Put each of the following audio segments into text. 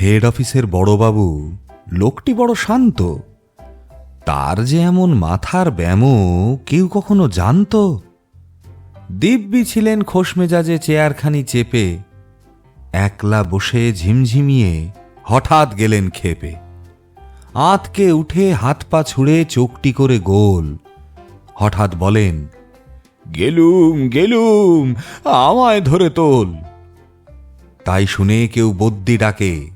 Head অফিসের বড়বাবু লোকটি বড় শান্ত। তার যে এমন মাথার ব্যামো কেউ কখনো জানতো? দিব্যি ছিলেন খোশ মেজাজে চেয়ারখানি চেপে, একলা বসে ঝিমঝিমিয়ে হঠাৎ গেলেন খেপে আঁতকে উঠে হাত পা ছুঁড়ে চোখটি করে গোল। হঠাৎ বলেন, গেলুম গেলুম, আমায় ধরে তোল। তাই শুনে কেউ বদ্যি ডাকে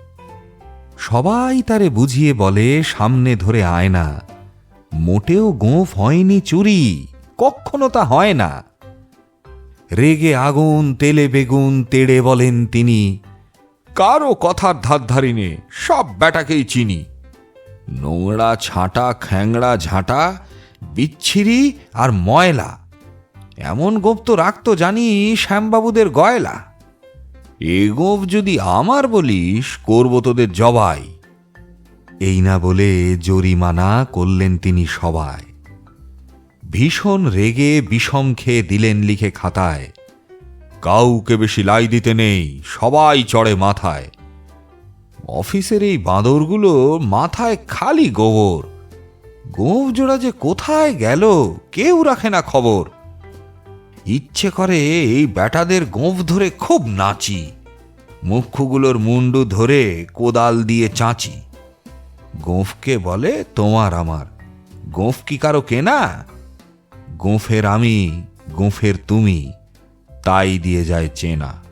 সবাই তারে বুঝিয়ে বলে, সামনে ধরে আয় না। মোটেও গোঁফ হয়নি চুরি কখনো তা হয় না। রেগে আগুন, তেলে বেগুন, তেড়ে বলেন তিনি, কারও কথার ধার ধারিনে, সব ব্যাটাকেই চিনি। নোংরা ছাঁটা, খ্যাংড়া ঝাঁটা, বিচ্ছিরি আর ময়লা। এমন গোপ তো রাখতো জানি শ্যামবাবুদের গয়লা। এ গোপ যদি আমার বলিস, করব তোদের জবাই। এই না বলে জরিমানা করলেন তিনি সবাই। ভীষণ রেগে বিষম খেয়ে দিলেন লিখে খাতায়, কাউকে বেশি লাই দিতে নেই, সবাই চড়ে মাথায়। অফিসের এই বাঁদরগুলো মাথায় খালি গোবর। গোঁফ জোড়া যে কোথায় গেল, কেউ রাখে না খবর। ইচ্ছে করে এই ব্যাটাদের গোঁফ ধরে খুব নাচি, মুখগুলোর মুন্ডু ধরে কোদাল দিয়ে চাঁচি। গোঁফকে বলে, তোমার আমার। গোঁফ কি কারও কেনা? গোঁফের আমি, গোঁফের তুমি। তাই দিয়ে যায় চেনা।